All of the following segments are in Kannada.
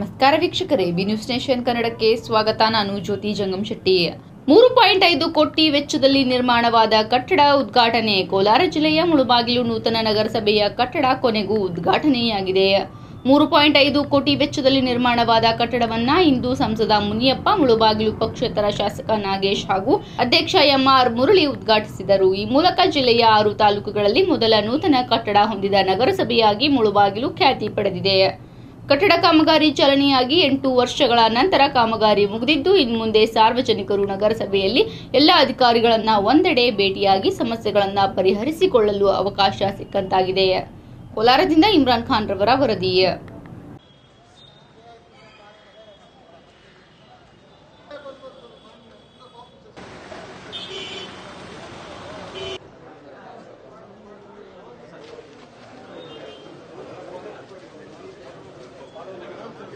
ನಮಸ್ಕಾರ ವೀಕ್ಷಕರೇ, ಬಿ ನ್ಯೂಸ್ ನೇಷನ್ ಕನ್ನಡಕ್ಕೆ ಸ್ವಾಗತ. ನಾನು ಜ್ಯೋತಿ ಜಂಗಮ್ ಶೆಟ್ಟಿ. ಮೂರು ಪಾಯಿಂಟ್ ಐದು ಕೋಟಿ ವೆಚ್ಚದಲ್ಲಿ ನಿರ್ಮಾಣವಾದ ಕಟ್ಟಡ ಉದ್ಘಾಟನೆ. ಕೋಲಾರ ಜಿಲ್ಲೆಯ ಮುಳುಬಾಗಿಲು ನೂತನ ನಗರಸಭೆಯ ಕಟ್ಟಡ ಕೊನೆಗೂ ಉದ್ಘಾಟನೆಯಾಗಿದೆ. ಮೂರು ಪಾಯಿಂಟ್ ಐದು ಕೋಟಿ ವೆಚ್ಚದಲ್ಲಿ ನಿರ್ಮಾಣವಾದ ಕಟ್ಟಡವನ್ನ ಇಂದು ಸಂಸದ ಮುನಿಯಪ್ಪ, ಮುಳುಬಾಗಿಲು ಪಕ್ಷೇತರ ಶಾಸಕ ನಾಗೇಶ್ ಹಾಗೂ ಅಧ್ಯಕ್ಷ ಎಂಆರ್ ಮುರಳಿ ಉದ್ಘಾಟಿಸಿದರು. ಈ ಮೂಲಕ ಜಿಲ್ಲೆಯ ಆರು ತಾಲೂಕುಗಳಲ್ಲಿ ಮೊದಲ ನೂತನ ಕಟ್ಟಡ ಹೊಂದಿದ ನಗರಸಭೆಯಾಗಿ ಮುಳುಬಾಗಿಲು ಖ್ಯಾತಿ ಪಡೆದಿದೆ. ಕಟ್ಟಡ ಕಾಮಗಾರಿ ಚಾಲನೆಯಾಗಿ ಎಂಟು ವರ್ಷಗಳ ನಂತರ ಕಾಮಗಾರಿ ಮುಗಿದಿದ್ದು ಇನ್ಮುಂದೆ ಸಾರ್ವಜನಿಕರು ನಗರಸಭೆಯಲ್ಲಿ ಎಲ್ಲ ಅಧಿಕಾರಿಗಳನ್ನ ಒಂದೆಡೆ ಭೇಟಿಯಾಗಿ ಸಮಸ್ಯೆಗಳನ್ನು ಪರಿಹರಿಸಿಕೊಳ್ಳಲು ಅವಕಾಶ ಸಿಕ್ಕಂತಾಗಿದೆ. ಕೋಲಾರದಿಂದ ಇಮ್ರಾನ್ ಖಾನ್ ರವರ ವರದಿ.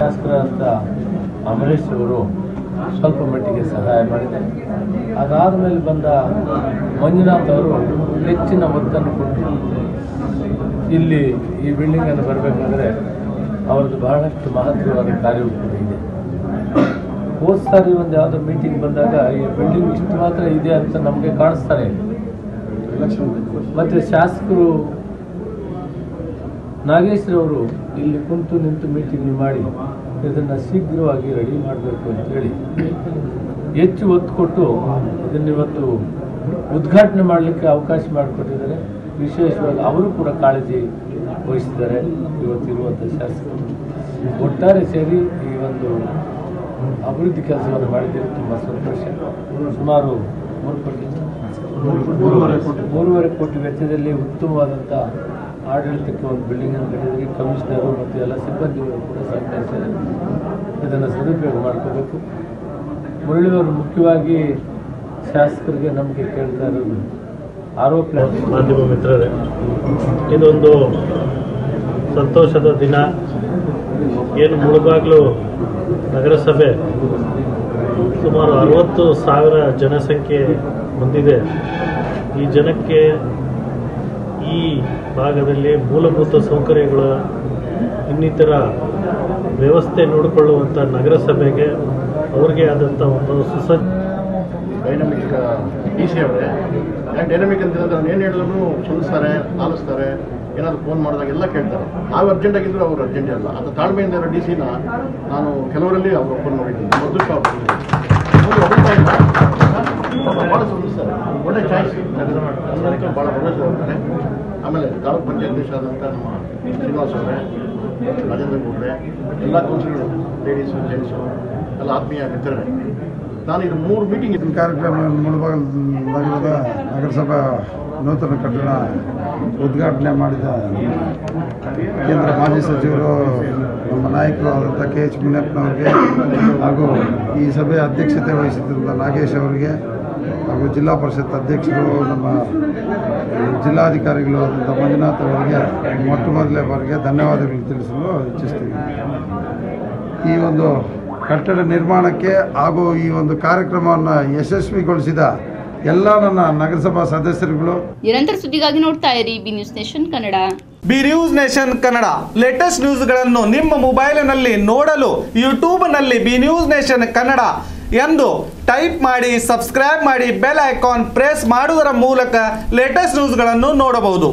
ಹೇಳ್ತಾ ಅಂತ ಅಮರೇಶ್ ಅವರು ಸ್ವಲ್ಪ ಮಟ್ಟಿಗೆ ಸಹಾಯ ಮಾಡಿದೆ. ಅದಾದ ಮೇಲೆ ಬಂದ ಮಂಜುನಾಥ್ ಅವರು ಹೆಚ್ಚಿನ ಒತ್ತನ್ನು ಕೊಟ್ಟು ಇಲ್ಲಿ ಈ ಬಿಲ್ಡಿಂಗನ್ನು ಬರಬೇಕಾದ್ರೆ ಅವ್ರದ್ದು ಬಹಳಷ್ಟು ಮಹತ್ವವಾದ ಕಾರ್ಯ ಇದೆ. ಹೋದ ಸಾರಿ ಒಂದು ಯಾವುದೋ ಮೀಟಿಂಗ್ ಬಂದಾಗ ಈ ಬಿಲ್ಡಿಂಗ್ ಇಷ್ಟು ಮಾತ್ರ ಇದೆ ಅಂತ ನಮಗೆ ಕಾಣಿಸ್ತಾರೆ. ಮತ್ತೆ ಶಾಸಕರು ನಾಗೇಶ್ರವರು ಇಲ್ಲಿ ಕುಂತು ನಿಂತು ಮೀಟಿಂಗ್ ಮಾಡಿ ಇದನ್ನು ಶೀಘ್ರವಾಗಿ ರೆಡಿ ಮಾಡಬೇಕು ಅಂತೇಳಿ ಹೆಚ್ಚು ಒತ್ತು ಕೊಟ್ಟು ಇದನ್ನಿವತ್ತು ಉದ್ಘಾಟನೆ ಮಾಡಲಿಕ್ಕೆ ಅವಕಾಶ ಮಾಡಿಕೊಟ್ಟಿದ್ದಾರೆ. ವಿಶೇಷವಾಗಿ ಅವರು ಕೂಡ ಕಾಳಜಿ ವಹಿಸಿದ್ದಾರೆ ಇವತ್ತಿರುವಂಥ ಶಾಸಕರು. ಒಟ್ಟಾರೆ ಸೇರಿ ಈ ಒಂದು ಅಭಿವೃದ್ಧಿ ಕೆಲಸವನ್ನು ಮಾಡಿದ್ದೀರಿ ತುಂಬ ಸಂತೋಷ. ಸುಮಾರು ಮೂರು ಕೋಟಿ ಮೂರುವರೆ ಕೋಟಿ. ಮೂರುವರೆ ಕೋಟಿ ವೆಚ್ಚದಲ್ಲಿ ಉತ್ತಮವಾದಂಥ ಆಡಳಿತಕ್ಕೆ ಒಂದು ಬಿಲ್ಡಿಂಗ್ ಅನ್ನು ಕಟ್ಟಿದ್ರಿ ಕಮಿಷನರು ಮತ್ತು ಎಲ್ಲ ಸಿಬ್ಬಂದಿಗಳು ಕೂಡ ಸಹಕರಿಸಿದ್ದಾರೆ. ಇದನ್ನು ಸದುಪಯೋಗ ಮಾಡ್ಕೋಬೇಕು. ಮುರಳಿಯವರು ಮುಖ್ಯವಾಗಿ ಶಾಸಕರಿಗೆ ನಮಗೆ ಕೇಳ್ತಾ ಇರೋದು ಆರೋಪ. ಮಾಧ್ಯಮ ಮಿತ್ರರೇ, ಇದೊಂದು ಸಂತೋಷದ ದಿನ. ಏನು ಮುಳುಬಾಗ್ಲು ನಗರಸಭೆ ಸುಮಾರು ಅರವತ್ತು ಸಾವಿರ ಜನಸಂಖ್ಯೆ ಹೊಂದಿದೆ. ಈ ಜನಕ್ಕೆ ಈ ಭಾಗದಲ್ಲಿ ಮೂಲಭೂತ ಸೌಕರ್ಯಗಳ, ಇನ್ನಿತರ ವ್ಯವಸ್ಥೆ ನೋಡಿಕೊಳ್ಳುವಂಥ ನಗರಸಭೆಗೆ ಅವ್ರಿಗೆ ಆದಂಥ ಒಂದು ಸುಸಜ್ಜ ಡೈನಮಿಕ್ ಡಿ ಸಿ ಅವರೇ. ಯಾಕೆ ಡೈನಮಿಕ್ ಅಂತ ಹೇಳಿದ್ರೆ ನಾನು ಏನು ಹೇಳಿದ್ರು ಸುಲಿಸ್ತಾರೆ ಆಲಿಸ್ತಾರೆ, ಏನಾದರೂ ಫೋನ್ ಮಾಡಿದಾಗ ಎಲ್ಲ ಕೇಳ್ತಾರೆ. ನಾವು ಅರ್ಜೆಂಟ್ ಆಗಿದ್ರು ಅವ್ರು ಅರ್ಜೆಂಟ್ ಅಲ್ಲ. ಅದು ತಾಳ್ಮೆಯಿಂದ ಇರೋ ಡಿ ಸಿನ ನಾನು ಕೆಲವರಲ್ಲಿ ಅವ್ರು ಫೋನ್ ಮಾಡಿದ್ದೀನಿ. ಅದೃಷ್ಟ ಭಾಳ ಸುಲಿಸ್ತಾರೆ ಒಳ್ಳೆ ಚಾಯ್ಸ್ ಭಾಳ ಹೋಗ್ತಾರೆ ಆಮೇಲೆ ತಾಲೂಕ್ ಪಂಚಾಯತ್ ಅಧ್ಯಕ್ಷ ಆದಂಥ ನಮ್ಮ ಶ್ರೀನಿವಾಸ್ ಅವರೇ, ರಾಜೇಂದ್ರ ಗೌಡ್ರೆ, ಎಲ್ಲ ಕೌನ್ಸಿಲರ್ ಲೇಡೀಸು ಜೆಂಟ್ಸು ಎಲ್ಲ ಆತ್ಮೀಯ ಮಿತ್ರರೇ, ನಾನು ಇದು ಮೂರು ಮೀಟಿಂಗ್ ಈ ಕಾರ್ಯಕ್ರಮ ಮುಳಬಾಗಲ್ ನಗರದ ನಗರಸಭಾ ನೂತನ ಕಟ್ಟಡ ಉದ್ಘಾಟನೆ ಮಾಡಿದ ಕೇಂದ್ರ ಮಾಜಿ ಸಚಿವರು, ನಮ್ಮ ನಾಯಕರು ಆದಂಥ ಕೆ ಎಚ್ ಮುನಿಯಪ್ಪನವ್ರಿಗೆ ಹಾಗೂ ಈ ಸಭೆಯ ಅಧ್ಯಕ್ಷತೆ ವಹಿಸಿದ್ದಂಥ ನಾಗೇಶ್ ಅವರಿಗೆ ಹಾಗೂ ಜಿಲ್ಲಾ ಪರಿಷತ್ ಅಧ್ಯಕ್ಷರು, ನಮ್ಮ ಜಿಲ್ಲಾಧಿಕಾರಿಗಳು ಆದಂಥ ಮಂಜುನಾಥ್ ಅವರಿಗೆ ಮೊಟ್ಟ ಮೊದಲೇ ಬಾರಿಗೆ ಧನ್ಯವಾದಗಳು ತಿಳಿಸಲು ಇಚ್ಛಿಸ್ತೀವಿ ಈ ಒಂದು ಕಟ್ಟಡ ನಿರ್ಮಾಣಕ್ಕೆ ಹಾಗೂ ಈ ಒಂದು ಕಾರ್ಯಕ್ರಮವನ್ನು ಯಶಸ್ವಿಗೊಳಿಸಿದ ಎಲ್ಲ ನನ್ನ ನಗರಸಭಾ ಸದಸ್ಯರುಗಳು. ನಿರಂತರ ಸುದ್ದಿಗಾಗಿ ನೋಡ್ತಾ ಇರಿ B news nation Kannada. B news nation Kannada. Latest ನ್ಯೂಸ್ಗಳನ್ನು ನಿಮ್ಮ ಮೊಬೈಲಿನಲ್ಲಿ ನೋಡಲು ಯೂಟ್ಯೂಬ್ನಲ್ಲಿ ಬಿ ನ್ಯೂಸ್ ನೇಷನ್ ಕನ್ನಡ ಎಂದು ಟೈಪ್ ಮಾಡಿ ಸಬ್ಸ್ಕ್ರೈಬ್ ಮಾಡಿ ಬೆಲ್ ಐಕಾನ್ ಪ್ರೆಸ್ ಮಾಡುವುದರ ಮೂಲಕ ಲೇಟೆಸ್ಟ್ ನ್ಯೂಸ್ಗಳನ್ನು ನೋಡಬಹುದು.